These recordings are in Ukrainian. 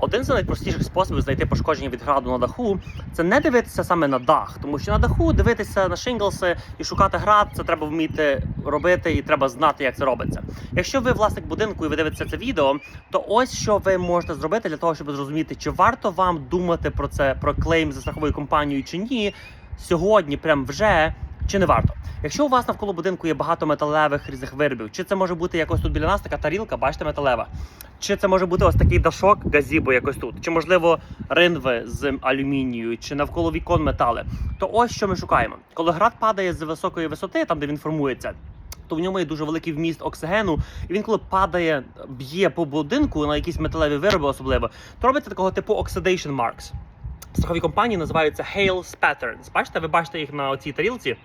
Один з найпростіших способів знайти пошкодження від граду на даху це не дивитися саме на дах, тому що на даху дивитися на шинглси і шукати град, це треба вміти робити і треба знати, як це робиться. Якщо ви власник будинку і ви дивитеся це відео, то ось що ви можете зробити для того, щоб зрозуміти, чи варто вам думати про це, про клейм за страховою компанією чи ні, сьогодні, прям вже. Чи не варто? Якщо у вас навколо будинку є багато металевих різних виробів, чи це може бути якось тут біля нас така тарілка, бачите, металева, чи це може бути ось такий дашок газібо якось тут, чи можливо ринви з алюмінію, чи навколо вікон метали, то ось що ми шукаємо. Коли град падає з високої висоти, там де він формується. То в ньому є дуже великий вміст оксигену, і він, коли падає, б'є по будинку на якісь металеві вироби, особливо, то робиться такого типу oxidation marks. Страхові компанії називаються Hail Patterns. Бачите, ви бачите їх на цій тарілці.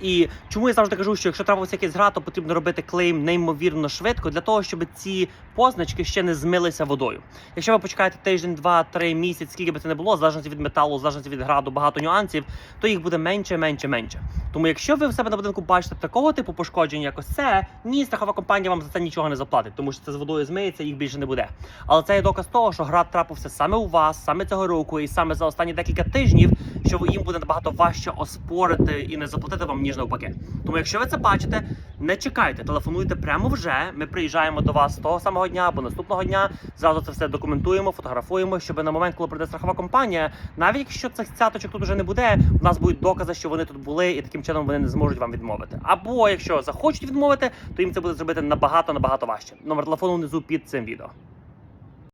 І чому я завжди кажу, що якщо трапився якийсь гра, то потрібно робити клейм неймовірно швидко для того, щоб ці позначки ще не змилися водою. Якщо ви почекаєте тиждень, два, три місяць, скільки би це не було, залежно від металу, залежно від граду, багато нюансів, то їх буде менше, менше, менше. Тому якщо ви в себе на будинку бачите такого типу пошкоджень, як ось це, ні, страхова компанія вам за це нічого не заплатить, тому що це з водою змиється, їх більше не буде. Але це є доказ того, що град трапився саме у вас, саме цього року, і саме за останні декілька тижнів, що їм буде набагато важче оспорити і не заплатити вам ніж навпаки. Тому, якщо ви це бачите, не чекайте, телефонуйте прямо вже. Ми приїжджаємо до вас того самого дня або наступного дня. Зразу це все документуємо, фотографуємо, щоб на момент, коли прийде страхова компанія, навіть якщо цих цяточок тут вже не буде, у нас будуть докази, що вони тут були, і таким чином вони не зможуть вам відмовити. Або якщо захочуть відмовити, то їм це буде зробити набагато набагато важче. Номер телефону внизу під цим відео.